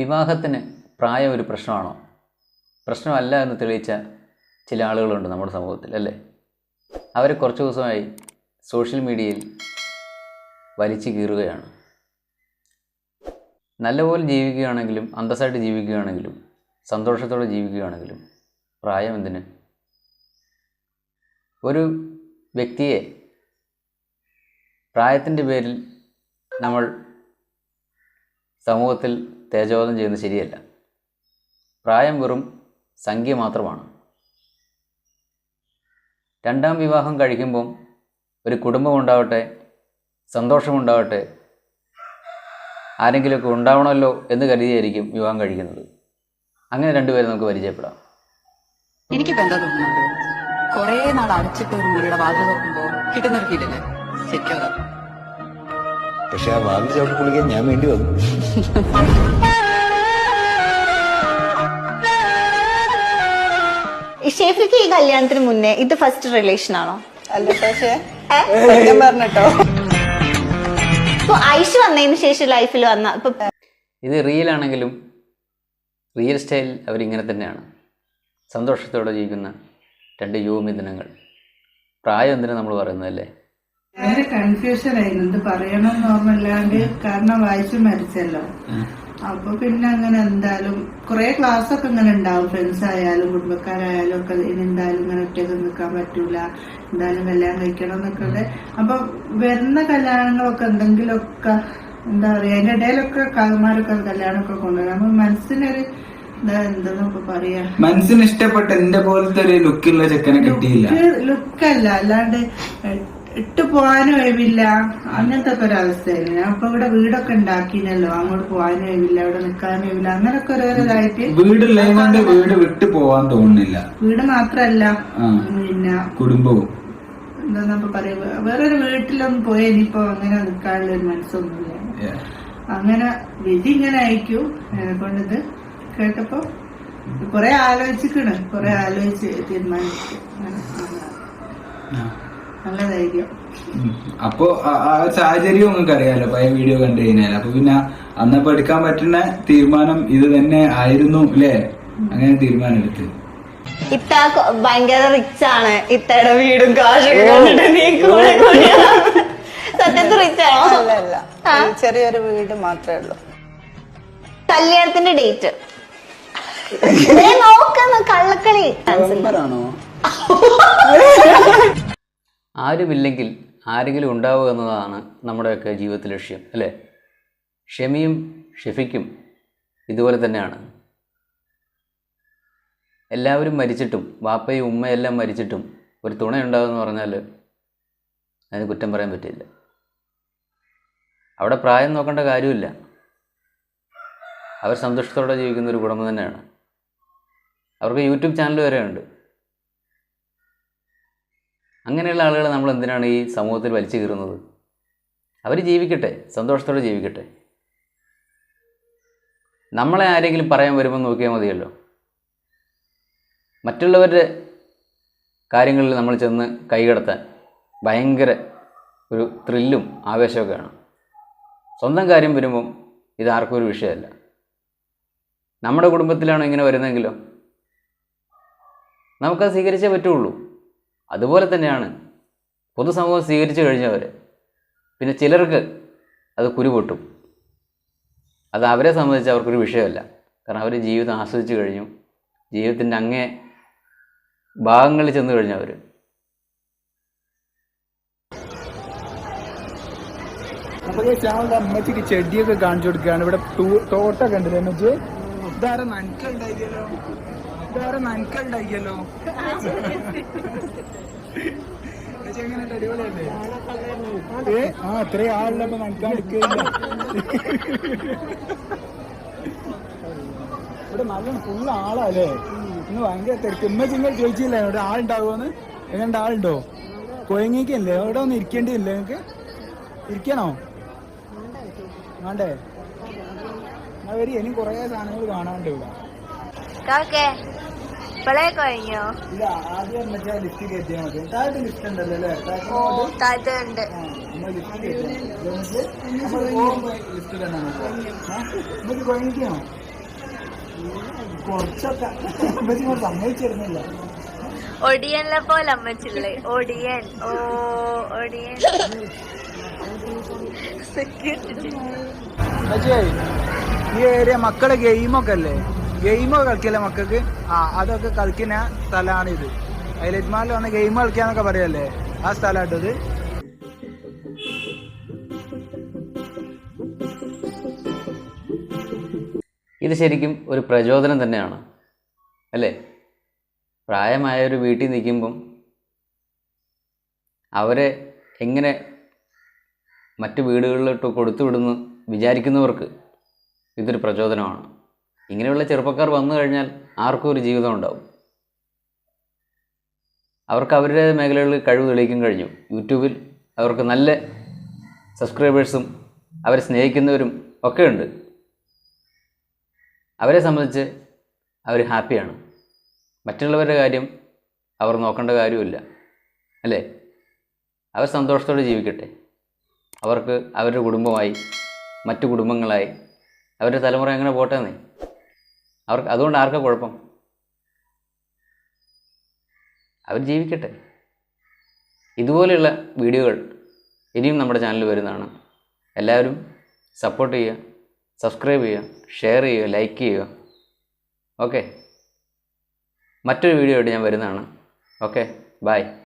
വിവാഹത്തിന് പ്രായം ഒരു പ്രശ്നമാണോ? പ്രശ്നമല്ല എന്ന് തെളിയിച്ച ചില ആളുകളുണ്ട് നമ്മുടെ സമൂഹത്തിൽ അല്ലേ? അവർ കുറച്ച് ദിവസമായി സോഷ്യൽ മീഡിയയിൽ വലിച്ചു കീറുകയാണ്. നല്ലപോലെ ജീവിക്കുകയാണെങ്കിലും അന്തസ്സായിട്ട് ജീവിക്കുകയാണെങ്കിലും സന്തോഷത്തോടെ ജീവിക്കുകയാണെങ്കിലും പ്രായം എന്തിന്? ഒരു വ്യക്തിയെ പ്രായത്തിന്റെ പേരിൽ നമ്മൾ സമൂഹത്തിൽ തേജോധം ചെയ്യുന്നത് ശരിയല്ല. പ്രായം വെറും സംഖ്യ മാത്രമാണ്. രണ്ടാം വിവാഹം കഴിക്കുമ്പം ഒരു കുടുംബം ഉണ്ടാവട്ടെ സന്തോഷമുണ്ടാവട്ടെ ആരെങ്കിലുമൊക്കെ ഉണ്ടാവണമല്ലോ എന്ന് കരുതിയായിരിക്കും വിവാഹം കഴിക്കുന്നത്. അങ്ങനെ രണ്ടുപേരെ നമുക്ക് പരിചയപ്പെടാം. എനിക്ക് എന്താ തോന്നുന്നത്? കൊറേ നാൾ അടച്ചിട്ട് ഒരു മുറിയുടെ വാതിൽ നോക്കുമ്പോൾ കിട്ടുന്നൊരു ഫീലല്ലേ ശരിക്കും. പക്ഷെ ആ വാതിൽ ചവിട്ടി കുളിക്കാൻ ഞാൻ വേണ്ടി വന്നു. ഷേഫിക്ക് ഷെഫിക്ക് ഈ കല്യാണത്തിന് മുന്നേ ഇത് ഫസ്റ്റ് റിലേഷൻ ആണോ? അല്ല പക്ഷേ സത്യം പറഞ്ഞിട്ടോ? ഇപ്പൊ ഐഷ് വന്നതിന് ശേഷം ലൈഫിൽ വന്ന ഇപ്പൊ ഇത് റിയൽ ആണെങ്കിലും റിയൽ സ്റ്റൈൽ അവരിങ്ങനെ തന്നെയാണ്. സന്തോഷത്തോടെ ജീവിക്കുന്ന രണ്ട് യുവമിഥുനങ്ങൾ പ്രായം എന്തിനാ നമ്മൾ പറയുന്നതല്ലേ ഭയങ്കര കൺഫ്യൂഷൻ ആയിരുന്നു. എന്ത് പറയണം എന്നോർമ്മല്ലാണ്ട് കാരണം വായിച്ചു മരിച്ചല്ലോ. അപ്പൊ പിന്നെ അങ്ങനെ എന്തായാലും കുറെ ക്ലാസ് ഒക്കെ ഇങ്ങനെ ഉണ്ടാവും. ഫ്രണ്ട്സ് ആയാലും കുടുംബക്കാരായാലും ഒക്കെ ഇനി എന്തായാലും ഇങ്ങനെ ഒറ്റയ്ക്ക് നിൽക്കാൻ പറ്റൂല. എന്തായാലും കല്യാണം കഴിക്കണം എന്നൊക്കെ ഉണ്ട് അപ്പൊ വരുന്ന കല്യാണങ്ങളൊക്കെ എന്തെങ്കിലുമൊക്കെ എന്താ പറയാ അതിന്റെ ഇടയിലൊക്കെ കാകുമാരൊക്കെ കല്യാണമൊക്കെ കൊണ്ടുവരാം. അപ്പൊ മനസ്സിനൊരു മനസ്സിന് ഇഷ്ടപ്പെട്ട എന്റെ പോലത്തെ ഒരു ലുക്കുള്ള ചെക്കനെ കിട്ടിയില്ല. ലുക്കല്ല അല്ലാണ്ട് ഇട്ട് പോകാനും ഒഴിവില്ല. അങ്ങനത്തെ ഒക്കെ ഒരവസ്ഥയായിരുന്നു ഞാൻ ഇപ്പൊ ഇവിടെ വീടൊക്കെ ഉണ്ടാക്കിയില്ലല്ലോ. അങ്ങോട്ട് പോകാനും ഒഴിവില്ല ഇവിടെ നിൽക്കാനും ഒഴിവില്ല. അങ്ങനൊക്കെ ഓരോരോ വീടില്ലാണ്ട് വീട് വിട്ടു പോവാൻ തോന്നുന്നില്ല. വീട് മാത്രല്ല. പിന്നെ കുടുംബവും. എന്താന്നപ്പോ പറയാ? വേറൊരു വീട്ടിലൊന്നും പോയി ഇനിയിപ്പോ അങ്ങനെ നിൽക്കാനുള്ള ഒരു മനസ്സൊന്നുമില്ല. അങ്ങനെ വിധി ഇങ്ങനെ അയക്കും. കൊണ്ടത് കേട്ടപ്പോ കൊറേ ആലോചിക്കണ് കൊറേ ആലോചിച്ച് തീരുമാനിച്ചു. നല്ല ധൈര്യം. അപ്പോ ആ- സാഹചര്യം നിങ്ങൾക്ക് അറിയാലോ പഴയ വീഡിയോ കണ്ടു കഴിഞ്ഞാൽ അപ്പൊ പിന്നെ അന്നപ്പോ എടുക്കാൻ പറ്റുന്ന തീരുമാനം ഇത് തന്നെ ആയിരുന്നു അല്ലേ അങ്ങനെ തീരുമാനം എടുത്ത്. ഇത്ത ഭയങ്കര റിച്ച് ആണ്. ഇത്തയുടെ വീടും കാശൊക്കെ കണ്ടിട്ട് നീ കൂടെ. സത്യത്തിൽ റിച്ച് ആണോ? ചെറിയൊരു വീട് മാത്രമേ ഉള്ളൂ. കല്യാണത്തിന്റെ ഡേറ്റ് നോക്കുന്ന കള്ളക്കളി. നവംബറാണോ ആരുമില്ലെങ്കിൽ ആരെങ്കിലും ഉണ്ടാവുക എന്നതാണ് നമ്മുടെയൊക്കെ ജീവിതത്തിലെ ലക്ഷ്യം അല്ലേ? ക്ഷമയും ഷെഫിക്കും ഇതുപോലെ തന്നെയാണ്. എല്ലാവരും മരിച്ചിട്ടും വാപ്പയും ഉമ്മയെല്ലാം മരിച്ചിട്ടും ഒരു തുണയുണ്ടാകുമെന്ന് പറഞ്ഞാൽ അതിന് കുറ്റം പറയാൻ പറ്റില്ല. അവിടെ പ്രായം നോക്കേണ്ട കാര്യമില്ല. അവർ സന്തോഷത്തോടെ ജീവിക്കുന്ന ഒരു കുടുംബം തന്നെയാണ്. അവർക്ക് യൂട്യൂബ് ചാനൽ വരെ ഉണ്ട് അങ്ങനെയുള്ള ആളുകളെ നമ്മൾ എന്തിനാണ് ഈ സമൂഹത്തിൽ വലിച്ചു കീറുന്നത്? അവർ ജീവിക്കട്ടെ സന്തോഷത്തോടെ ജീവിക്കട്ടെ. നമ്മളെ ആരെങ്കിലും പറയാൻ വരുമ്പോൾ നോക്കിയാൽ മതിയല്ലോ. മറ്റുള്ളവരുടെ കാര്യങ്ങളിൽ നമ്മൾ ചെന്ന് കൈകടത്താൻ ഭയങ്കര ഒരു ത്രില്ലും ആവേശമൊക്കെയാണ് സ്വന്തം കാര്യം വരുമ്പം ഇതാർക്കും ഒരു വിഷയമല്ല. നമ്മുടെ കുടുംബത്തിലാണോ ഇങ്ങനെ വരുന്നതെങ്കിലോ നമുക്കത് സ്വീകരിച്ചേ പറ്റുള്ളൂ. അതുപോലെ തന്നെയാണ് പൊതുസമൂഹം സ്വീകരിച്ചു കഴിഞ്ഞവർ പിന്നെ ചിലർക്ക് അത് കുരുപൊട്ടും. അത് അവരെ സംബന്ധിച്ച് അവർക്കൊരു വിഷയമല്ല. കാരണം അവർ ജീവിതം ആസ്വദിച്ചു കഴിഞ്ഞു. ജീവിതത്തിന്റെ അങ്ങേ ഭാഗങ്ങളിൽ ചെന്ന് കഴിഞ്ഞവർ അപ്പൊ ഞങ്ങളുടെ അമ്മച്ചിക്ക് ചെടിയൊക്കെ കാണിച്ചു കൊടുക്കുകയാണ്. ഇവിടെ തോട്ടൊക്കെ ഉണ്ടല്ലേ അമ്മച്ചി? ഇതാരെ നനക്കുണ്ടാക്കിയല്ലോ ഇതാരെ നനക്കുണ്ടാക്കിയല്ലോ? ഏ? ആ ഇത്രയും ആളുള്ളപ്പോ നനക്കാൻ എടുക്കില്ല ഇവിടെ നല്ല ഫുള്ള് ആളാല്ലേ? ഇന്ന് ഭയങ്കര തിരക്ക്. ഇമ്മ ചിങ്ങൾ ചോദിച്ചില്ലേ? ഇവിടെ ആളുണ്ടാവുമെന്ന് എങ്ങനെ ആളുണ്ടോ? കൊയങ്ങിക്കല്ലേ അവിടെ ഒന്ന് ഇരിക്കേണ്ടിയില്ലേ നിങ്ങക്ക്? ഇരിക്കണോ? വേണ്ടേ? എന്നാ വരി ഇനി കൊറേ സാധനങ്ങൾ കാണാണ്ട് ഇവിടെ. ഇപ്പളേ കഴിഞ്ഞോ? ഇല്ല ആദ്യം മറ്റേ ലിസ്റ്റ് കയറ്റിയാൽ മതി. താഴത്തെ ലിസ്റ്റ് ഉണ്ടല്ലോ അല്ലേ? താഴത്തെ താഴത്തുണ്ട് നമ്മൾ ലിസ്റ്റ് കയറ്റിയാൽ ലിസ്റ്റ് തന്നെ നമുക്ക് കൊയങ്ങിക്കണോ കുറച്ചൊക്കെ. അമ്മച്ചി ഇങ്ങോട്ട് സമ്മതിച്ചിരുന്നില്ല. ഒടിയനെ പോലെ അമ്മച്ചില്ലേ? ഒടിയൻ. ഓ ഒടിയൻ. ഈ ഏരിയ മക്കളെ ഗെയിമൊക്കെ അല്ലേ? ഗെയിമൊക്കെ കളിക്കില്ല മക്കൾക്ക്? ആ അതൊക്കെ കളിക്കുന്ന സ്ഥലമാണ് ഇത് മാളിൽ വന്ന് ഗെയിം കളിക്കാന്നൊക്കെ പറയല്ലേ? ആ സ്ഥലമായിട്ടത് ഇത് ശരിക്കും ഒരു പ്രചോദനം തന്നെയാണ്. അല്ലേ? പ്രായമായ ഒരു വീട്ടിൽ നിൽക്കുമ്പം അവരെ എങ്ങനെ മറ്റു വീടുകളിലോട്ട് കൊടുത്തുവിടുന്നു വിചാരിക്കുന്നവർക്ക് ഇതൊരു പ്രചോദനമാണ്. ഇങ്ങനെയുള്ള ചെറുപ്പക്കാർ വന്നു കഴിഞ്ഞാൽ ആർക്കും ഒരു ജീവിതം ഉണ്ടാവും. അവർക്ക് അവരുടെ മേഖലകളിൽ കഴിവ് തെളിയിക്കാൻ കഴിഞ്ഞു. യൂട്യൂബിൽ അവർക്ക് നല്ല സബ്സ്ക്രൈബേഴ്സും അവരെ സ്നേഹിക്കുന്നവരും ഒക്കെ ഉണ്ട്. അവരെ സംബന്ധിച്ച് അവർ ഹാപ്പിയാണ്. മറ്റുള്ളവരുടെ കാര്യം അവർ നോക്കേണ്ട കാര്യമില്ല. അല്ലേ? അവർ സന്തോഷത്തോടെ ജീവിക്കട്ടെ. അവർക്ക് അവരുടെ കുടുംബമായി മറ്റു കുടുംബങ്ങളായി അവരുടെ തലമുറ എങ്ങനെ പോട്ടെന്നേ അവർക്ക് അതുകൊണ്ട് ആർക്കാ കുഴപ്പം? അവർ ജീവിക്കട്ടെ. ഇതുപോലെയുള്ള വീഡിയോകൾ ഇനിയും നമ്മുടെ ചാനൽ വരുന്നതാണ്. എല്ലാവരും സപ്പോർട്ട് ചെയ്യുക സബ്സ്ക്രൈബ് ചെയ്യുക ഷെയർ ചെയ്യുക ലൈക്ക് ചെയ്യുക. ഓക്കെ മറ്റൊരു വീഡിയോ ആയിട്ട് ഞാൻ വരുന്നതാണ്. Okay bye